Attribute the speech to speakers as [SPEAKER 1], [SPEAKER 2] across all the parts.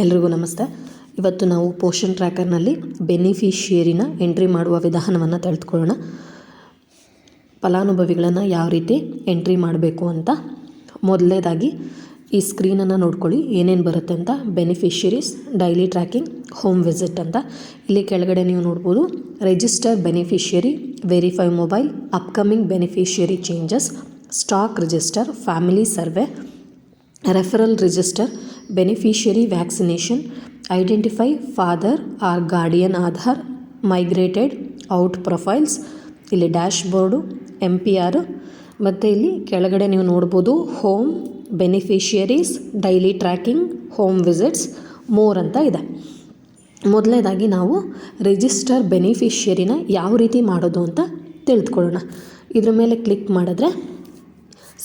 [SPEAKER 1] ಎಲ್ರಿಗೂ ನಮಸ್ತೆ. ಇವತ್ತು ನಾವು ಪೋಷನ್ ಟ್ರ್ಯಾಕರ್ನಲ್ಲಿ ಬೆನಿಫಿಷಿಯರಿನ ಎಂಟ್ರಿ ಮಾಡುವ ವಿಧಾನವನ್ನು ತಿಳಿದುಕೊಳ್ಳೋಣ. ಫಲಾನುಭವಿಗಳನ್ನು ಯಾವ ರೀತಿ ಎಂಟ್ರಿ ಮಾಡಬೇಕು ಅಂತ ಮೊದಲನೇದಾಗಿ ಈ ಸ್ಕ್ರೀನನ್ನು ನೋಡ್ಕೊಳ್ಳಿ, ಏನೇನು ಬರುತ್ತೆ ಅಂತ. Beneficiaries daily tracking, home visit ಅಂತ. ಇಲ್ಲಿ ಕೆಳಗಡೆ ನೀವು ನೋಡ್ಬೋದು, register beneficiary, verify mobile, upcoming beneficiary changes, stock register, family survey, referral register beneficiary vaccination identify father or guardian Aadhaar migrated out profiles ಇಲ್ಲಿ dashboard M P R ಮತ್ತು ಇಲ್ಲಿ ಕೆಳಗಡೆ ನೀವು ನೋಡ್ಬೋದು home beneficiaries daily tracking home visits more ಅಂತ ಇದೆ. ಮೊದಲನೇದಾಗಿ ನಾವು ರಿಜಿಸ್ಟರ್ ಬೆನಿಫಿಷಿಯರಿನ ಯಾವ ರೀತಿ ಮಾಡೋದು ಅಂತ ತಿಳಿದುಕೊಳ್ಳೋಣ ಇದ್ರ ಮೇಲೆ ಕ್ಲಿಕ್ ಮಾಡಿದ್ರೆ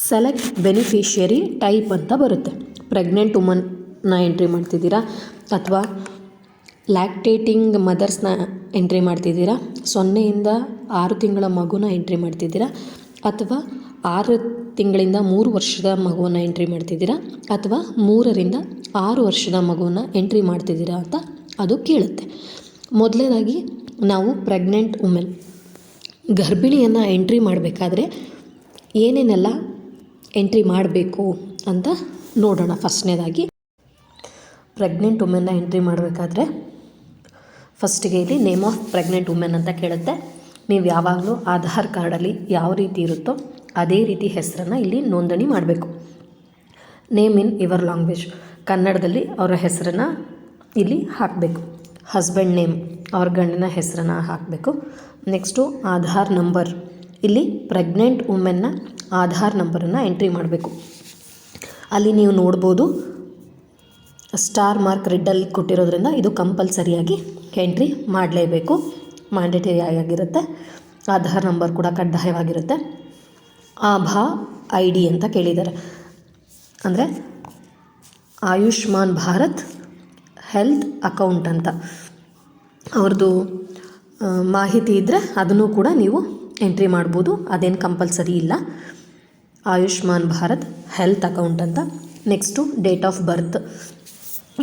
[SPEAKER 1] ಸೆಲೆಕ್ಟ್ ಬೆನಿಫಿಷಿಯರಿ ಟೈಪ್ ಅಂತ ಬರುತ್ತೆ. ಪ್ರೆಗ್ನೆಂಟ್ ವುಮನ್ನ ಎಂಟ್ರಿ ಮಾಡ್ತಿದ್ದೀರಾ? ಅಥವಾ ಲ್ಯಾಕ್ಟೇಟಿಂಗ್ ಮದರ್ಸ್ನ ಎಂಟ್ರಿ ಮಾಡ್ತಿದ್ದೀರಾ? ಸೊನ್ನೆಯಿಂದ ಆರು ತಿಂಗಳ ಮಗುನ ಎಂಟ್ರಿ ಮಾಡ್ತಿದ್ದೀರಾ? ಅಥವಾ ಆರು ತಿಂಗಳಿಂದ ಮೂರು ವರ್ಷದ ಮಗುವನ್ನು ಎಂಟ್ರಿ ಮಾಡ್ತಿದ್ದೀರಾ? ಅಥವಾ ಮೂರರಿಂದ ಆರು ವರ್ಷದ ಮಗುವನ್ನು ಎಂಟ್ರಿ ಮಾಡ್ತಿದ್ದೀರಾ ಅಂತ ಅದು ಕೇಳುತ್ತೆ. ಮೊದಲನೇದಾಗಿ ನಾವು ಪ್ರೆಗ್ನೆಂಟ್ ವುಮೆನ್ ಗರ್ಭಿಣಿಯನ್ನು ಎಂಟ್ರಿ ಮಾಡಬೇಕಾದ್ರೆ ಏನೇನೆಲ್ಲ ಎಂಟ್ರಿ ಮಾಡಬೇಕು ಅಂತ ನೋಡೋಣ ಫಸ್ಟ್ನೇದಾಗಿ. ಪ್ರೆಗ್ನೆಂಟ್ ವುಮೆನ್ನ ಎಂಟ್ರಿ ಮಾಡಬೇಕಾದ್ರೆ ಫಸ್ಟಿಗೆ ಇಲ್ಲಿ ನೇಮ್ ಆಫ್ ಪ್ರೆಗ್ನೆಂಟ್ ವುಮೆನ್ ಅಂತ ಕೇಳುತ್ತೆ. ನೀವು ಯಾವಾಗಲೂ ಆಧಾರ್ ಕಾರ್ಡಲ್ಲಿ ಯಾವ ರೀತಿ ಇರುತ್ತೋ ಅದೇ ರೀತಿ ಹೆಸರನ್ನು ಇಲ್ಲಿ ನೋಂದಣಿ ಮಾಡಬೇಕು. ನೇಮ್ ಇನ್ ಯುವರ್ ಲ್ಯಾಂಗ್ವೇಜ್ ಕನ್ನಡದಲ್ಲಿ ಅವರ ಹೆಸರನ್ನು ಇಲ್ಲಿ ಹಾಕಬೇಕು. ಹಸ್ಬೆಂಡ್ ನೇಮ್ ಅವ್ರ ಗಂಡನ ಹೆಸರನ್ನು ಹಾಕಬೇಕು. ನೆಕ್ಸ್ಟು ಆಧಾರ್ ನಂಬರ್ ಇಲ್ಲಿ ಪ್ರೆಗ್ನೆಂಟ್ ವುಮೆನ್ನ ಆಧಾರ್ ನಂಬರನ್ನು ಎಂಟ್ರಿ ಮಾಡಬೇಕು. ಅಲ್ಲಿ ನೀವು ನೋಡ್ಬೋದು ಸ್ಟಾರ್ ಮಾರ್ಕ್ ರೆಡ್ಡಲ್ಲಿ ಕೊಟ್ಟಿರೋದ್ರಿಂದ ಇದು ಕಂಪಲ್ಸರಿಯಾಗಿ ಎಂಟ್ರಿ ಮಾಡಲೇಬೇಕು. ಮ್ಯಾಂಡೇಟರಿ ಆಗಿರುತ್ತೆ. ಆಧಾರ್ ನಂಬರ್ ಕೂಡ ಕಡ್ಡಾಯವಾಗಿರುತ್ತೆ. ಆಭಾ ಐ ಡಿ ಅಂತ ಕೇಳಿದ್ದಾರೆ. ಅಂದರೆ ಆಯುಷ್ಮಾನ್ ಭಾರತ್ ಹೆಲ್ತ್ ಅಕೌಂಟ್ ಅಂತ. ಅವ್ರದ್ದು ಮಾಹಿತಿ ಇದ್ದರೆ ಅದನ್ನು ಕೂಡ ನೀವು ಎಂಟ್ರಿ ಮಾಡ್ಬೋದು. ಅದೇನು ಕಂಪಲ್ಸರಿ ಇಲ್ಲ. ಆಯುಷ್ಮಾನ್ ಭಾರತ್ ಹೆಲ್ತ್ ಅಕೌಂಟ್ ಅಂತ. ನೆಕ್ಸ್ಟು ಡೇಟ್ ಆಫ್ ಬರ್ತ್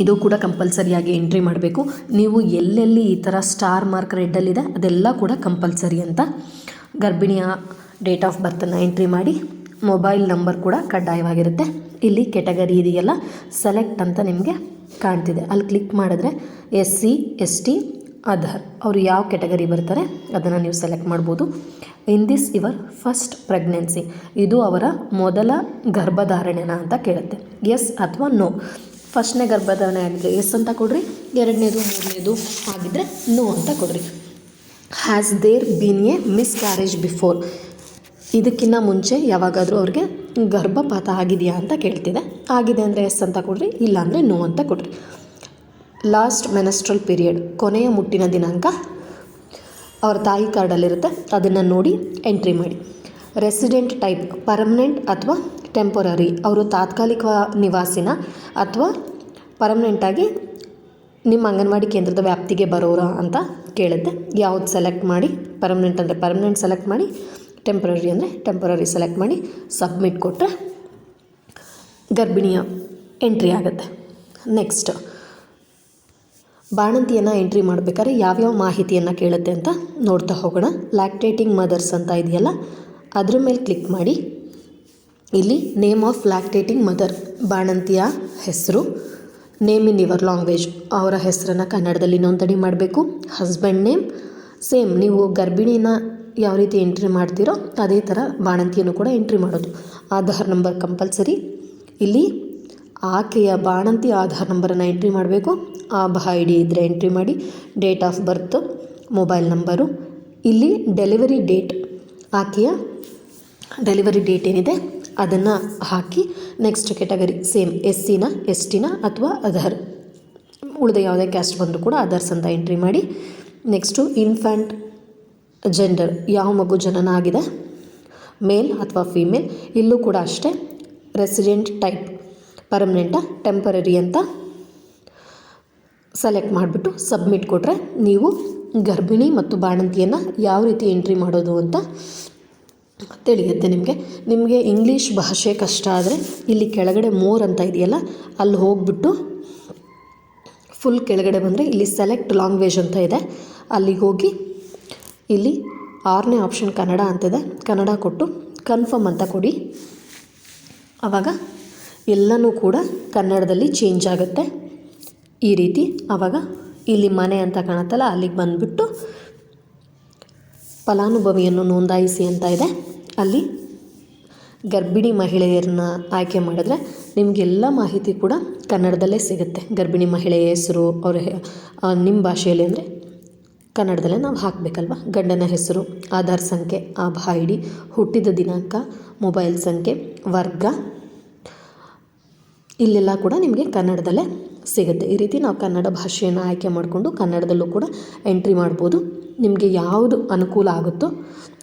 [SPEAKER 1] ಇದು ಕೂಡ ಕಂಪಲ್ಸರಿಯಾಗಿ ಎಂಟ್ರಿ ಮಾಡಬೇಕು. ನೀವು ಎಲ್ಲೆಲ್ಲಿ ಈ ಥರ ಸ್ಟಾರ್ ಮಾರ್ಕ್ ರೆಡ್ಡಲ್ಲಿದೆ ಅದೆಲ್ಲ ಕೂಡ ಕಂಪಲ್ಸರಿ ಅಂತ. ಗರ್ಭಿಣಿಯ ಡೇಟ್ ಆಫ್ ಬರ್ತನ್ನು ಎಂಟ್ರಿ ಮಾಡಿ ಮೊಬೈಲ್ ನಂಬರ್ ಕೂಡ ಕಡ್ಡಾಯವಾಗಿರುತ್ತೆ. ಇಲ್ಲಿ ಕೆಟಗರಿ ಇದೆಯಲ್ಲ ಸೆಲೆಕ್ಟ್ ಅಂತ ನಿಮಗೆ ಕಾಣ್ತಿದೆ. ಅಲ್ಲಿ ಕ್ಲಿಕ್ ಮಾಡಿದ್ರೆ S C S T Aadhaar. ಅವರು ಯಾವ ಕೆಟಗರಿ ಬರ್ತಾರೆ, ಅದನ್ನು ನೀವು ಸೆಲೆಕ್ಟ್ ಮಾಡ್ಬೋದು. ಇನ್ ದಿಸ್ ಇವರ್ ಫಸ್ಟ್ ಪ್ರೆಗ್ನೆನ್ಸಿ, ಇದು ಅವರ ಮೊದಲ ಗರ್ಭಧಾರಣೆನ ಅಂತ ಕೇಳುತ್ತೆ. ಎಸ್ ಅಥವಾ ನೋ? ಫಸ್ಟ್ನೇ ಗರ್ಭಧಾರಣೆ ಆಗಿದ್ರೆ ಎಸ್ ಅಂತ ಕೊಡ್ರಿ, ಎರಡನೇದು ಮೂರನೇದು ಆಗಿದ್ದರೆ ನೋ ಅಂತ ಕೊಡ್ರಿ. Has there been a miscarriage before ಇದಕ್ಕಿಂತ ಮುಂಚೆ ಯಾವಾಗಾದರೂ ಅವ್ರಿಗೆ ಗರ್ಭಪಾತ ಆಗಿದೆಯಾ ಅಂತ ಕೇಳ್ತಿದೆ. ಆಗಿದೆ ಅಂದರೆ ಎಸ್ ಅಂತ ಕೊಡ್ರಿ, ಇಲ್ಲ ಅಂದರೆ ನೋ ಅಂತ ಕೊಡ್ರಿ. ಲಾಸ್ಟ್ ಮೆನಸ್ಟ್ರಲ್ ಪೀರಿಯಡ್ ಕೊನೆಯ ಮುಟ್ಟಿನ ದಿನಾಂಕ, ಅವರ ತಾಯಿ ಕಾರ್ಡಲ್ಲಿರುತ್ತೆ ಅದನ್ನು ನೋಡಿ ಎಂಟ್ರಿ ಮಾಡಿ. ರೆಸಿಡೆಂಟ್ ಟೈಪ್ ಪರ್ಮನೆಂಟ್ ಅಥವಾ ಟೆಂಪೊರರಿ ಅವರು ತಾತ್ಕಾಲಿಕ ನಿವಾಸಿನ ಅಥವಾ ಪರ್ಮನೆಂಟಾಗಿ ನಿಮ್ಮ ಅಂಗನವಾಡಿ ಕೇಂದ್ರದ ವ್ಯಾಪ್ತಿಗೆ ಬರೋರ ಅಂತ ಕೇಳುತ್ತೆ. ಯಾವ್ದು ಸೆಲೆಕ್ಟ್ ಮಾಡಿ ಪರ್ಮನೆಂಟ್ ಅಂದರೆ ಪರ್ಮನೆಂಟ್ ಸೆಲೆಕ್ಟ್ ಮಾಡಿ ಟೆಂಪ್ರರಿ ಅಂದರೆ ಟೆಂಪ್ರರಿ ಸೆಲೆಕ್ಟ್ ಮಾಡಿ ಸಬ್ಮಿಟ್ ಕೊಟ್ಟರೆ ಗರ್ಭಿಣಿಯ ಎಂಟ್ರಿ ಆಗುತ್ತೆ. ನೆಕ್ಸ್ಟ್ ಬಾಣಂತಿಯನ್ನು ಎಂಟ್ರಿ ಮಾಡಬೇಕಾದ್ರೆ ಯಾವ್ಯಾವ ಮಾಹಿತಿಯನ್ನು ಕೇಳುತ್ತೆ ಅಂತ ನೋಡ್ತಾ ಹೋಗೋಣ. ಲ್ಯಾಕ್ಟೇಟಿಂಗ್ ಮದರ್ಸ್ ಅಂತ ಇದೆಯಲ್ಲ, ಅದ್ರ ಮೇಲೆ ಕ್ಲಿಕ್ ಮಾಡಿ. ಇಲ್ಲಿ ನೇಮ್ ಆಫ್ ಲ್ಯಾಕ್ಟೇಟಿಂಗ್ ಮದರ್ ಬಾಣಂತಿಯ ಹೆಸರು. ನೇಮ್ ಇನ್ ಯುವರ್ ಲ್ಯಾಂಗ್ವೇಜ್ ಅವರ ಹೆಸರನ್ನು ಕನ್ನಡದಲ್ಲಿ ನೋಂದಣಿ ಮಾಡಬೇಕು. ಹಸ್ಬೆಂಡ್ ನೇಮ್ ಸೇಮ್ ನೀವು ಗರ್ಭಿಣಿನ ಯಾವ ರೀತಿ ಎಂಟ್ರಿ ಮಾಡ್ತೀರೋ, ಅದೇ ಥರ ಬಾಣಂತಿಯನ್ನು ಕೂಡ ಎಂಟ್ರಿ ಮಾಡೋದು. ಆಧಾರ್ ನಂಬರ್ ಕಂಪಲ್ಸರಿ ಇಲ್ಲಿ ಆಕೆಯ ಬಾಣಂತಿ ಆಧಾರ್ ನಂಬರನ್ನು ಎಂಟ್ರಿ ಮಾಡಬೇಕು. ಆ ಬಹ ಐ ಡಿ ಇದ್ದರೆ ಎಂಟ್ರಿ ಮಾಡಿ, date of birth, mobile number, ಇಲ್ಲಿ ಡೆಲಿವರಿ ಡೇಟ್, ಆಕೆಯ ಡೆಲಿವರಿ ಡೇಟ್ ಏನಿದೆ ಅದನ್ನು ಹಾಕಿ ನೆಕ್ಸ್ಟ್ ಕೆಟಗರಿ ಸೇಮ್ ಎಸ್ ಸಿನ ಎಸ್ ಟಿನ ಅಥವಾ ಅದರ್ ಉಳಿದ ಯಾವುದೇ ಕ್ಯಾಸ್ಟ್ ಬಂದರೂ ಕೂಡ ಅದರ್ಸ್ ಅಂತ ಎಂಟ್ರಿ ಮಾಡಿ ನೆಕ್ಸ್ಟು ಇನ್ಫ್ಯಾಂಟ್ ಜೆಂಡರ್ ಯಾವ ಮಗು ಜನನ ಆಗಿದೆ ಮೇಲ್ ಅಥವಾ ಫೀಮೇಲ್ ಇಲ್ಲೂ ಕೂಡ ಅಷ್ಟೇ ರೆಸಿಡೆಂಟ್ ಟೈಪ್ ಪರ್ಮನೆಂಟಾ ಟೆಂಪರರಿ ಅಂತ ಸೆಲೆಕ್ಟ್ ಮಾಡಿಬಿಟ್ಟು ಸಬ್ಮಿಟ್ ಕೊಟ್ಟರೆ ನೀವು ಗರ್ಭಿಣಿ ಮತ್ತು ಬಾಣಂತಿಯನ್ನು ಯಾವ ರೀತಿ ಎಂಟ್ರಿ ಮಾಡೋದು ಅಂತ ತಿಳಿಯುತ್ತೆ ನಿಮಗೆ. ನಿಮಗೆ ಇಂಗ್ಲೀಷ್ ಭಾಷೆ ಕಷ್ಟ ಆದರೆ ಇಲ್ಲಿ ಕೆಳಗಡೆ ಮೋರ್ ಅಂತ ಇದೆಯಲ್ಲ, ಅಲ್ಲಿ ಹೋಗ್ಬಿಟ್ಟು ಫುಲ್ ಕೆಳಗಡೆ ಬಂದರೆ ಇಲ್ಲಿ ಸೆಲೆಕ್ಟ್ ಲ್ಯಾಂಗ್ವೇಜ್ ಅಂತ ಇದೆ. ಅಲ್ಲಿಗೆ ಹೋಗಿ ಇಲ್ಲಿ ಆರನೇ ಆಪ್ಷನ್ ಕನ್ನಡ ಅಂತಿದೆ ಕನ್ನಡ ಕೊಟ್ಟು ಕನ್ಫರ್ಮ್ ಅಂತ ಕೊಡಿ. ಆವಾಗ ಎಲ್ಲನೂ ಕೂಡ ಕನ್ನಡದಲ್ಲಿ ಚೇಂಜ್ ಆಗುತ್ತೆ. ಈ ರೀತಿ ಆವಾಗ ಇಲ್ಲಿ ಮನೆ ಅಂತ ಕಾಣುತ್ತಲ್ಲ, ಅಲ್ಲಿಗೆ ಬಂದುಬಿಟ್ಟು ಫಲಾನುಭವಿಯನ್ನು ನೋಂದಾಯಿಸಿ ಅಂತ ಇದೆ. ಅಲ್ಲಿ ಗರ್ಭಿಣಿ ಮಹಿಳೆಯರನ್ನ ಆಯ್ಕೆ ಮಾಡಿದ್ರೆ ನಿಮಗೆಲ್ಲ ಮಾಹಿತಿ ಕೂಡ ಕನ್ನಡದಲ್ಲೇ ಸಿಗುತ್ತೆ. ಗರ್ಭಿಣಿ ಮಹಿಳೆಯ ಹೆಸರು, ಅವರ ನಿಮ್ಮ ಭಾಷೆಯಲ್ಲಿ ಅಂದರೆ ಕನ್ನಡದಲ್ಲೇ ನಾವು ಹಾಕಬೇಕಲ್ವ? ಗಂಡನ ಹೆಸರು, ಆಧಾರ್ ಸಂಖ್ಯೆ ಆಭಾ ಐ ಡಿ ಹುಟ್ಟಿದ ದಿನಾಂಕ, ಮೊಬೈಲ್ ಸಂಖ್ಯೆ, ವರ್ಗ. ಇಲ್ಲೆಲ್ಲ ಕೂಡ ನಿಮಗೆ ಕನ್ನಡದಲ್ಲೇ ಸಿಗುತ್ತೆ. ಈ ರೀತಿ ನಾವು ಕನ್ನಡ ಭಾಷೆಯನ್ನು ಆಯ್ಕೆ ಮಾಡಿಕೊಂಡು ಕನ್ನಡದಲ್ಲೂ ಕೂಡ ಎಂಟ್ರಿ ಮಾಡ್ಬೋದು. ನಿಮಗೆ ಯಾವುದು ಅನುಕೂಲ ಆಗುತ್ತೋ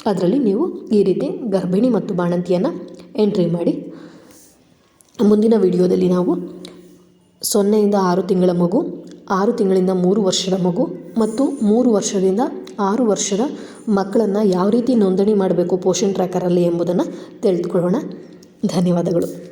[SPEAKER 1] ಅದರಲ್ಲಿ ನೀವು ಈ ರೀತಿ ಗರ್ಭಿಣಿ ಮತ್ತು ಬಾಣಂತಿಯನ್ನು ಎಂಟ್ರಿ ಮಾಡಿ. ಮುಂದಿನ ವಿಡಿಯೋದಲ್ಲಿ ನಾವು ಸೊನ್ನೆಯಿಂದ ಆರು ತಿಂಗಳ ಮಗು, ಆರು ತಿಂಗಳಿಂದ ಮೂರು ವರ್ಷದ ಮಗು ಮತ್ತು ಮೂರು ವರ್ಷದಿಂದ ಆರು ವರ್ಷದ ಮಕ್ಕಳನ್ನು ಯಾವ ರೀತಿ ನೋಂದಣಿ ಮಾಡಬೇಕು ಪೋಷನ್ ಟ್ರ್ಯಾಕರಲ್ಲಿ ಎಂಬುದನ್ನು ತಿಳಿದುಕೊಳ್ಳೋಣ. ಧನ್ಯವಾದಗಳು.